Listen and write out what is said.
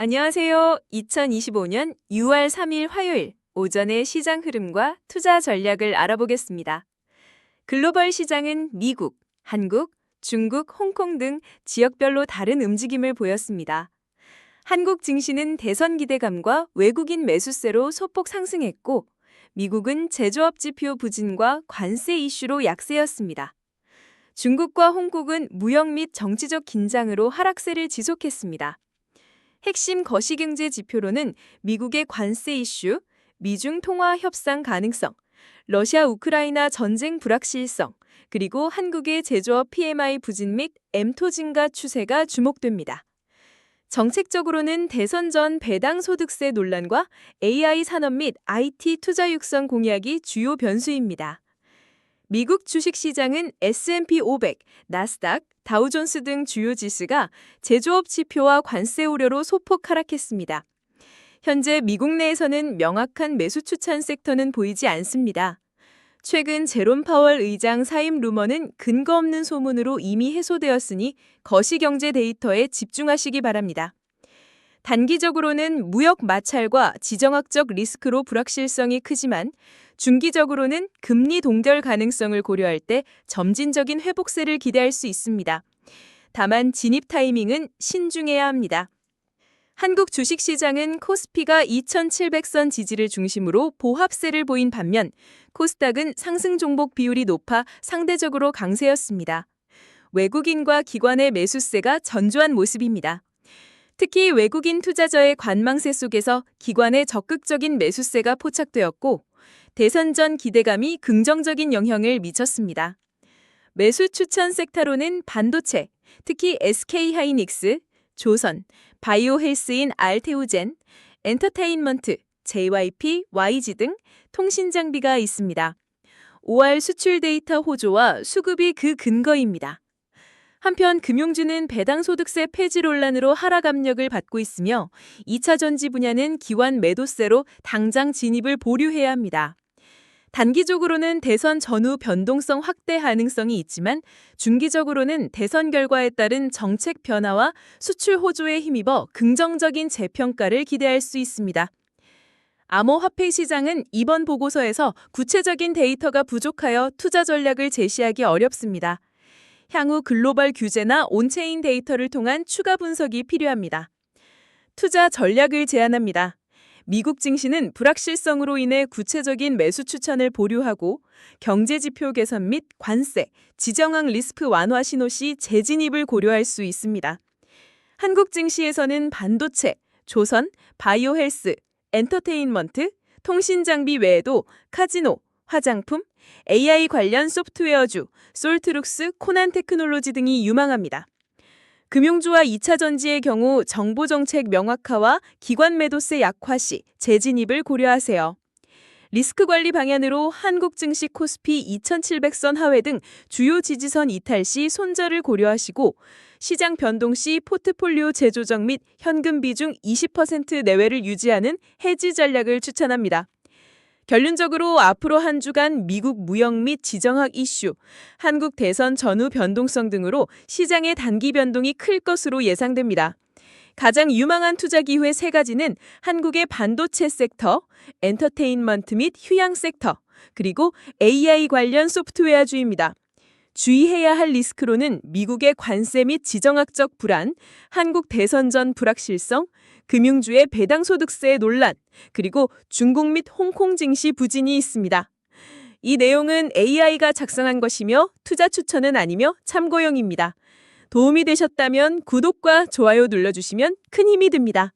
안녕하세요. 2025년 6월 3일 화요일 오전의 시장 흐름과 투자 전략을 알아보겠습니다. 글로벌 시장은 미국, 한국, 중국, 홍콩 등 지역별로 다른 움직임을 보였습니다. 한국 증시는 대선 기대감과 외국인 매수세로 소폭 상승했고, 미국은 제조업 지표 부진과 관세 이슈로 약세였습니다. 중국과 홍콩은 무역 및 정치적 긴장으로 하락세를 지속했습니다. 핵심 거시경제 지표로는 미국의 관세 이슈, 미중 통화 협상 가능성, 러시아 우크라이나 전쟁 불확실성, 그리고 한국의 제조업 PMI 부진 및 M토 증가 추세가 주목됩니다. 정책적으로는 대선 전 배당 소득세 논란과 AI 산업 및 IT 투자 육성 공약이 주요 변수입니다. 미국 주식시장은 S&P 500, 나스닥, 다우존스 등 주요 지수가 제조업 지표와 관세 우려로 소폭 하락했습니다. 현재 미국 내에서는 명확한 매수 추천 섹터는 보이지 않습니다. 최근 제롬 파월 의장 사임 루머는 근거 없는 소문으로 이미 해소되었으니 거시경제 데이터에 집중하시기 바랍니다. 단기적으로는 무역 마찰과 지정학적 리스크로 불확실성이 크지만 중기적으로는 금리 동결 가능성을 고려할 때 점진적인 회복세를 기대할 수 있습니다. 다만 진입 타이밍은 신중해야 합니다. 한국 주식시장은 코스피가 2,700선 지지를 중심으로 보합세를 보인 반면 코스닥은 상승 종목 비율이 높아 상대적으로 강세였습니다. 외국인과 기관의 매수세가 전조한 모습입니다. 특히 외국인 투자자의 관망세 속에서 기관의 적극적인 매수세가 포착되었고 대선 전 기대감이 긍정적인 영향을 미쳤습니다. 매수 추천 섹터로는 반도체, 특히 SK하이닉스, 조선, 바이오 헬스인 알테오젠, 엔터테인먼트, JYP, YG 등 통신 장비가 있습니다. 5월 수출 데이터 호조와 수급이 그 근거입니다. 한편 금융주는 배당 소득세 폐지 논란으로 하락 압력을 받고 있으며 2차 전지 분야는 기관 매도세로 당장 진입을 보류해야 합니다. 단기적으로는 대선 전후 변동성 확대 가능성이 있지만 중기적으로는 대선 결과에 따른 정책 변화와 수출 호조에 힘입어 긍정적인 재평가를 기대할 수 있습니다. 암호화폐 시장은 이번 보고서에서 구체적인 데이터가 부족하여 투자 전략을 제시하기 어렵습니다. 향후 글로벌 규제나 온체인 데이터를 통한 추가 분석이 필요합니다. 투자 전략을 제안합니다. 미국 증시는 불확실성으로 인해 구체적인 매수 추천을 보류하고 경제 지표 개선 및 관세, 지정학 리스크 완화 신호 시 재진입을 고려할 수 있습니다. 한국 증시에서는 반도체, 조선, 바이오 헬스, 엔터테인먼트, 통신 장비 외에도 카지노, 화장품, AI 관련 소프트웨어주, 솔트룩스, 코난 테크놀로지 등이 유망합니다. 금융주와 2차 전지의 경우 정보 정책 명확화와 기관 매도세 약화 시 재진입을 고려하세요. 리스크 관리 방안으로 한국 증시 코스피 2700선 하회 등 주요 지지선 이탈 시 손절을 고려하시고 시장 변동 시 포트폴리오 재조정 및 현금 비중 20% 내외를 유지하는 해지 전략을 추천합니다. 결론적으로 앞으로 한 주간 미국 무역 및 지정학 이슈, 한국 대선 전후 변동성 등으로 시장의 단기 변동이 클 것으로 예상됩니다. 가장 유망한 투자 기회 세 가지는 한국의 반도체 섹터, 엔터테인먼트 및 휴양 섹터, 그리고 AI 관련 소프트웨어주입니다. 주의해야 할 리스크로는 미국의 관세 및 지정학적 불안, 한국 대선 전 불확실성, 금융주의 배당소득세 논란, 그리고 중국 및 홍콩 증시 부진이 있습니다. 이 내용은 AI가 작성한 것이며 투자 추천은 아니며 참고용입니다. 도움이 되셨다면 구독과 좋아요 눌러주시면 큰 힘이 됩니다.